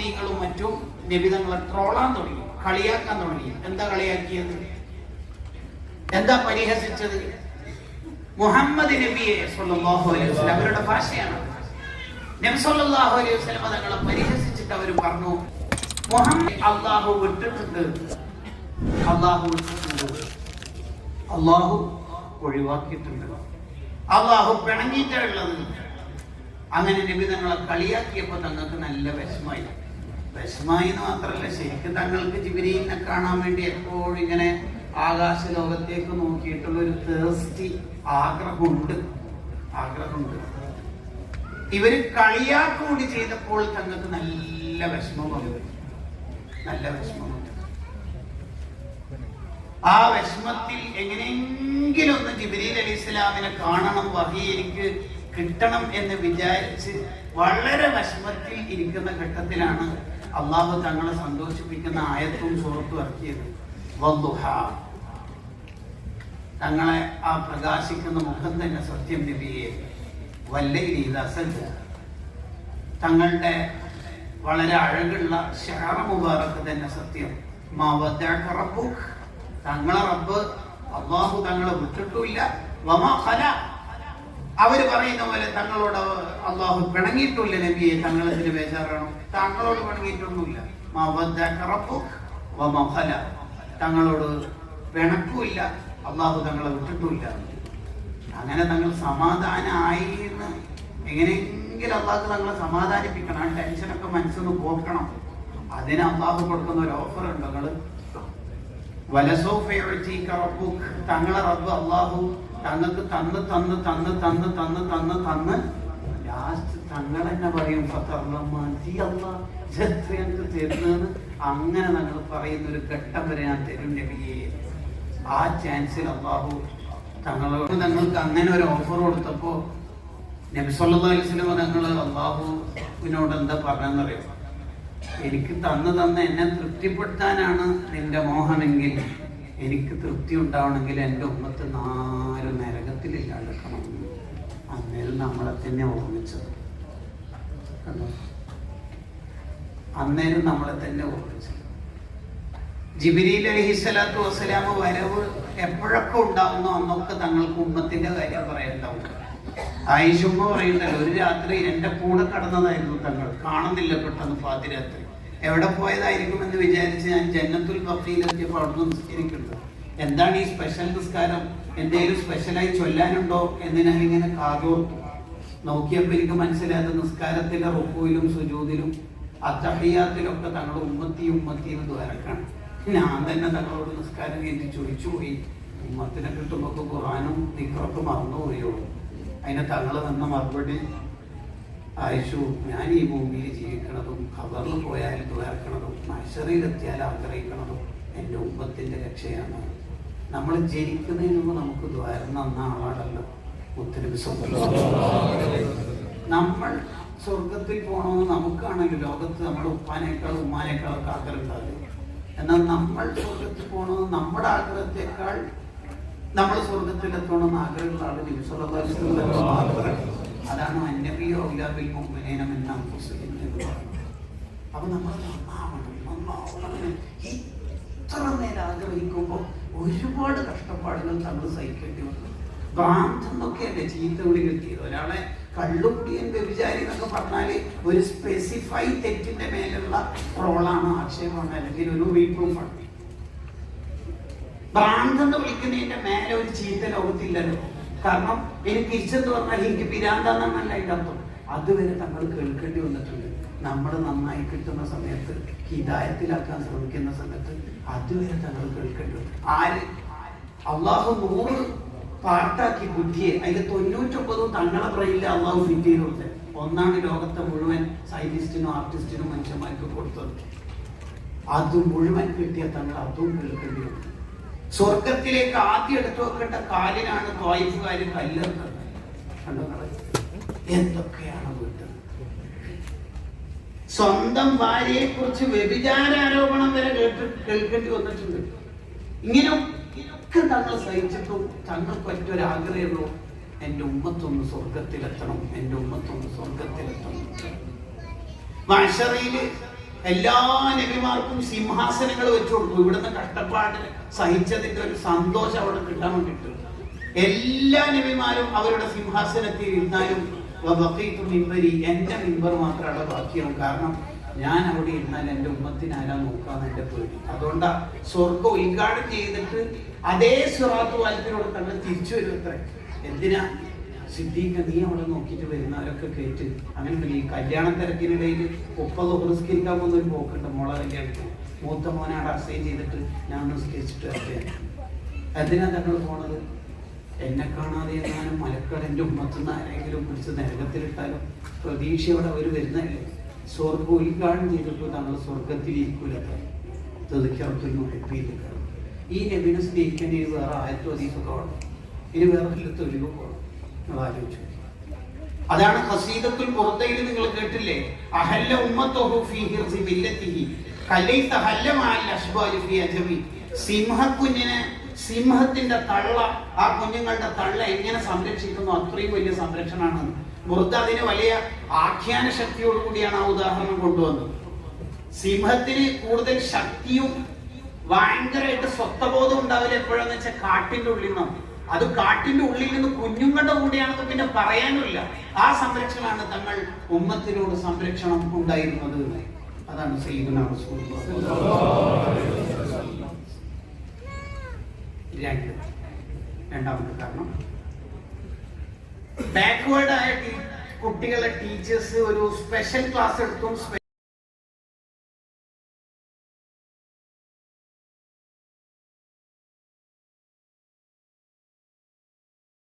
മുഫസ്സിരീങ്ങളും മറ്റും നബിതങ്ങളെ ട്രോളാൻ തുടങ്ങി കളിയാക്കാൻ തുടങ്ങി. എന്താ കളിയാക്കിയത്? എന്താ പരിഹസിച്ചത്? മുഹമ്മദ് നബിയെ അവരുടെ ഭാഷയാണ്. നബി സല്ലല്ലാഹു അലൈഹി വസല്ലം തങ്ങളെ പരിഹസിച്ചിട്ട് അവർ പറഞ്ഞു മുഹമ്മദ് അള്ളാഹു വിട്ടിട്ടുണ്ട്. അള്ളാഹു വിട്ടിട്ടുണ്ട്. അള്ളാഹു ഒഴിവാക്കിയിട്ടുണ്ട്. അള്ളാഹു പിണങ്ങിയിട്ടുള്ളത് അങ്ങനെ നബി തങ്ങളെ കളിയാക്കിയപ്പോ തങ്ങൾക്ക് നല്ല വിഷമായി വിഷമായി എന്ന് മാത്രമല്ല ശരിക്കും തങ്ങൾക്ക് ജിബിരിനെ കാണാൻ വേണ്ടി എപ്പോഴും ഇങ്ങനെ ആകാശ ലോകത്തേക്ക് നോക്കിയിട്ടുള്ള ഒരു തേഴ്സ്റ്റി ആഗ്രഹമുണ്ട്. ആഗ്രഹമുണ്ട്. ഇവർ കളിയാക്കൂടി ചെയ്തപ്പോൾ തങ്ങൾക്ക് നല്ല വിഷമം വന്നു നല്ല വിഷമം ആ വിഷമത്തിൽ എങ്ങനെയെങ്കിലും ഒന്ന് ജിബിരീൽ അലി ഇസ്ലാമിനെ കാണണം വഹി എനിക്ക് കിട്ടണം എന്ന് വിചാരിച്ച് വളരെ വിഷമത്തിൽ ഇരിക്കുന്ന ഘട്ടത്തിലാണ് അള്ളാഹു തങ്ങളെ സന്തോഷിപ്പിക്കുന്ന ആയത്തും സുഹൃത്തും ഇറക്കിയത്. തങ്ങളെ ആ പ്രകാശിക്കുന്ന മുഖം തന്നെ സത്യം നബിയെ. വല്ലയിലി ദസജ തങ്ങളുടെ വളരെ അഴകുള്ള ഷാറ മുബാറക്ക് തന്നെ സത്യം. തങ്ങളെ റബ്ബ് അള്ളാഹു തങ്ങളെ വിട്ടിട്ടില്ല വമാ ഖല. അവർ പറയുന്ന പോലെ തങ്ങളോട് അള്ളാഹു പിണങ്ങിയിട്ടില്ല നബിയെ തങ്ങളതിന് ബേജാറാണോ. തങ്ങളോട് പിണങ്ങിയിട്ടൊന്നുമില്ല. തങ്ങളോട് പിണക്കുമില്ല. അള്ളാഹു തങ്ങളെ വിട്ടിട്ടില്ല അങ്ങനെ തങ്ങൾ സമാധാനമായി എന്ന് എങ്ങനെയെങ്കിലും അള്ളാഹു തങ്ങളെ സമാധാനിപ്പിക്കണം. ആ ടെൻഷനൊക്കെ മനസ്സിൽ നിന്ന് പോക്കണം. അതിന് അള്ളാഹു കൊടുക്കുന്ന ഒരു ഓഫർ ഉണ്ട് നിങ്ങൾ വലസോഫ തങ്ങളെ റബ്ബ് അള്ളാഹു തങ്ങൾക്ക് തന്ന് തന്ന് തന്ന് തന്ന് തന്ന് തന്ന് തന്ന്. ലാസ്റ്റ് തങ്ങൾ തന്നെ പറയും ഫത്തർല മതി അല്ലാ ഇതെത്ര ഞങ്ങൾക്ക് തരുന്നതെന്ന്? അങ്ങനെ തങ്ങൾ പറയുന്ന ഒരു ഘട്ടം വരെ ഞാൻ തരും നബിയെ. ആ ചാൻസിൽ അള്ളാഹു തങ്ങളോട് തങ്ങൾക്ക് അങ്ങനെ ഒരു ഓഫർ കൊടുത്തപ്പോ നബി തങ്ങൾ അള്ളാഹുവിനോട് എന്താ പറഞ്ഞെന്നറിയാം എനിക്ക് തന്ന് തന്ന് എന്നെ തൃപ്തിപ്പെടുത്താനാണ് നിന്റെ മോഹമെങ്കിൽ എനിക്ക് തൃപ്തി ഉണ്ടാവണമെങ്കിൽ എന്റെ ഉമ്മത്ത് നാല് നരകത്തിലില്ലാണ്ടാക്കണം അന്നേരം നമ്മളെ തന്നെ ഓർമ്മിച്ചത്. അന്നേരം നമ്മളെ തന്നെ ഓർമ്മിച്ചത്. ജിബിരിയിൽ അലഹിസ്വലാത്തു വസ്സലാമ വരവ് എപ്പോഴൊക്കെ ഉണ്ടാവുന്നോ അന്നൊക്കെ തങ്ങൾക്ക് ഉമ്മത്തിന്റെ കാര്യം പറയണ്ടാവും. ആയിഷുമ്മ പറയുന്നല്ലോ ഒരു രാത്രി എന്റെ കൂടെ കടന്നതായിരുന്നു തങ്ങൾ. കാണുന്നില്ല പെട്ടെന്ന് പാതിരാത്രി എവിടെ പോയതായിരിക്കും എന്ന് വിചാരിച്ച് ഞാൻ ജന്നത്തുൽ ബഫയിലെത്തിയപ്പോൾ അവിടുന്ന് നിസ്കരിക്കുന്നുണ്ട്. എന്താണ് ഈ സ്പെഷ്യൽ നിസ്കാരം? എന്തെങ്കിലും സ്പെഷ്യലായി ചൊല്ലാനുണ്ടോ എന്ന് ഞാൻ ഇങ്ങനെ കാതോർത്തു. നോക്കിയപ്പോൾ എനിക്ക് മനസ്സിലായത് നിസ്കാരത്തിലെ റുക്കുവിലും സുജൂതിലും അത്തഹയ്യാത്തിലൊക്കെ തങ്ങളുടെ ഉമ്മത്തി ഉമ്മത്തി എന്ന് ദ്വാരക്കാണ് ഞാൻ തന്നെ തങ്ങളോട് നിസ്കാരം കയറ്റി ചോദിച്ചു പോയി ഉമ്മത്തിനെ കിട്ടുമ്പോൾ ഖുറാനും ദിക്റൊക്കെ മറന്നുപോയുള്ളൂ അതിനെ തങ്ങൾ തന്ന മറുപടി ആയിഷു ഞാൻ ഈ ഭൂമിയിൽ ജീവിക്കണതും ഖബറിൽ പോയാൽ ദ്വാരക്കണതും മത്സരയിലെത്തിയാൽ ആഗ്രഹിക്കണതും എന്റെ ഉമ്മത്തിന്റെ രക്ഷയാണ്. നമ്മൾ ജനിക്കുന്നതിന് മുമ്പ് നമുക്ക് ദ്വാരം നന്ന ആളാണല്ലോ. മുത്തനബി നമ്മൾ സ്വർഗത്തിൽ പോകണമെന്ന് നമുക്കാണെങ്കിൽ ലോകത്ത് നമ്മുടെ ഉപ്പാനേക്കാൾ ഉമ്മാനേക്കാൾ ഒക്കെ ആഗ്രഹം ഉണ്ടാവില്ല എന്നാൽ നമ്മൾ സ്വർഗത്തിൽ പോകണമെന്ന് നമ്മുടെ ആഗ്രഹത്തെക്കാൾ നമ്മൾ സ്വർഗത്തിൽ എത്തണമെന്ന് ആഗ്രഹങ്ങളാണ് അതാണ് അന്നബിയോ മിൻ അൻഫുസിഹിം എന്ന് അപ്പൊ നമ്മൾ ഇത്ര നേരം ആഗ്രഹിക്കുമ്പോൾ ഒരുപാട് കഷ്ടപ്പാടുകൾ നമ്മൾ സഹിക്കേണ്ടി വന്നു. ഭ്രാന്തെന്നൊക്കെയല്ലേ ചീത്ത വിളി കിട്ടിയത്. ഒരാളെ കള്ളുകുടിയൻ വ്യഭിചാരി എന്നൊക്കെ പറഞ്ഞാൽ ഒരു സ്പെസിഫൈ തെറ്റിന്റെ മേലുള്ള റോളാണ് ആക്ഷേപമാണ് അല്ലെങ്കിൽ ഒരു റീപ്രൂഫാണ് ഭ്രാന്തെന്ന് വിളിക്കുന്നതിന്റെ മേലെ ഒരു ചീത്ത ലോകത്തില്ലല്ലോ. കാരണം എനിക്ക് തിരിച്ചെന്ന് പറഞ്ഞാൽ എനിക്ക് പിരാന്താന്നല്ല അതിന്റെ അർത്ഥം. അതുവരെ നമ്മൾ കേൾക്കേണ്ടി വന്നിട്ടുണ്ട്. നമ്മൾ നന്നായി കിട്ടുന്ന സമയത്ത് ഹിതായത്തിലാക്കാൻ ശ്രമിക്കുന്ന സമയത്ത് അതുവരെ തങ്ങൾ കേൾക്കേണ്ടി വന്നു. ആര്? അള്ളാഹു നൂറ് പാർട്ടാക്കി ബുദ്ധിയെ അതിൽ തൊണ്ണൂറ്റൊമ്പതും തങ്ങളെ ബ്രെയിനിൽ അള്ളാഹു ഫിറ്റ് ചെയ്ത് കൊടുത്തത് ഒന്നാണ് ലോകത്തെ മുഴുവൻ സയന്റിസ്റ്റിനും ആർട്ടിസ്റ്റിനും മനുഷ്യന്മാർക്ക് കൊടുത്തത്. അത് മുഴുവൻ കിട്ടിയ തങ്ങൾ അതും കേൾക്കേണ്ടി വന്നു. സ്വർഗത്തിലേക്ക് ആദ്യം എടുത്തു വെക്കേണ്ട കാലിനാണ് ത്വായിഫുകാർ കല്ലെടുത്തത് കണ്ടോ എന്തൊക്കെയാണ് വീട്ടത് സ്വന്തം ഭാര്യയെ കുറിച്ച് വ്യഭിചാരാരോപണം വരെ കേട്ട് കേൾക്കേണ്ടി വന്നിട്ടുണ്ട്. ഇങ്ങനെ ഒക്കെ തങ്ങൾ സഹിച്ചിട്ടും തങ്ങൾക്ക് ഒറ്റൊരാഗ്രഹമുള്ളൂ എന്റെ ഉമ്മത്തൊന്ന് സ്വർഗത്തിലെത്തണം എന്റെ ഉമ്മത്തൊന്ന് സ്വർഗത്തിലെത്തണം മഷറയിൽ എല്ലാ നബിമാർക്കും സിംഹാസനങ്ങൾ വെച്ചു കൊടുത്തു. ഇവിടുന്ന് കഷ്ടപ്പാട് സഹിച്ചതിന്റെ ഒരു സന്തോഷം അവിടെ കിട്ടാൻ വേണ്ടിട്ട് എല്ലാ നബിമാരും അവരുടെ സിംഹാസനത്തിൽ ഇരുന്നാലും എന്റെ മിമ്പർ മാത്രമാണ് ബാക്കിയാവും കാരണം ഞാൻ അവിടെ ഇരുന്നാൽ എന്റെ ഉമ്മത്തിനാരാ നോക്കാന്ന് എന്റെ പേടി. അതുകൊണ്ടാ സ്വർഗം ഉദ്ഘാടനം ചെയ്തിട്ട് അതേ സുറാത്ത് വാൽപ്പിനോട് തന്നെ തിരിച്ചു വരും അത്ര. എന്തിനാ? സിദ്ദീഖ് നീ അവിടെ നോക്കിയിട്ട് വരുന്നവരൊക്കെ കേട്ട് അങ്ങനെ ഈ കല്യാണ തിരക്കിനിടയിൽ മുപ്പത് നിസ്കരിക്കാൻ പോകുന്ന ഒരു പോക്കുണ്ട് മോളെ കല്യാണത്തിൽ മൂത്ത മോനെ അവിടെ അസൈൻ ചെയ്തിട്ട് ഞാൻ നിസ്കരിച്ചിട്ട് വരട്ടെ. എന്തിനാ തങ്ങൾ പോണത്? എന്നെ കാണാതെ എങ്ങാനും മലക്കടന്റെ ഉമ്മത്തുനിന്ന് ആരെങ്കിലും പിടിച്ച് നരകത്തിലിട്ടാലും പ്രതീക്ഷയോടെ അവർ വരുന്നതല്ലേ? സ്വർഗം ഉദ്ഘാടനം ചെയ്തപ്പോൾ താങ്കൾ സ്വർഗത്തിൽ ഇരിക്കൂല തെതുക്കിറക്കുന്നു ഹെപ്പിയില്ല ഈ നബിനെ സ്നേഹിക്കാൻ ഇനി വേറെ ആയത്തോ അതീസൊക്കെ വേണം. ഇനി വേറെ തൊഴിലോ പോകണം നിങ്ങൾ ആലോചിച്ചു. അതാണ് ഹസീദത്തുൽ പുറത്തയിൽ നിങ്ങൾ കേട്ടില്ലേ? അഹല്ല ഉമ്മത്തുഹു ഫീ ബില്ലത്തിഹി കലൈത ഹല്ല മഅൽ അശ്ബാലി ഫീ അജമി. സിംഹക്കുഞ്ഞിനെ സിംഹത്തിന്റെ തള്ള ആ കുഞ്ഞുങ്ങളുടെ തള്ള എങ്ങനെ സംരക്ഷിക്കുന്നു? അത്രയും വലിയ സംരക്ഷണമാണ് മുർദ അതിന് വലിയ ആഖ്യാന ശക്തിയോട് കൂടിയാണ് ആ ഉദാഹരണം കൊണ്ടുവന്നത്. സിംഹത്തിന് കൂടുതൽ ശക്തിയും ഭയങ്കരമായിട്ട് സ്വത്വബോധം ഉണ്ടാവില്ല എപ്പോഴാന്ന് വെച്ചാൽ കാട്ടിന്റെ ഉള്ളിൽ നിന്നാണ് അത് കാട്ടിന്റെ ഉള്ളിൽ നിന്ന് കുഞ്ഞുങ്ങളുടെ കൂടെയാണെന്ന് പിന്നെ പറയാനുമില്ല. ആ സംരക്ഷണമാണ് തങ്ങൾ ഉമ്മത്തിനോട് സംരക്ഷണം ഉണ്ടായിരുന്നത് അതാണ്. രണ്ട്. രണ്ടാമത്തെ കാരണം ബാക്ക്വേർഡ് ആയ കുട്ടികളെ ടീച്ചേഴ്സ് ഒരു സ്പെഷ്യൽ ക്ലാസ് എടുത്തും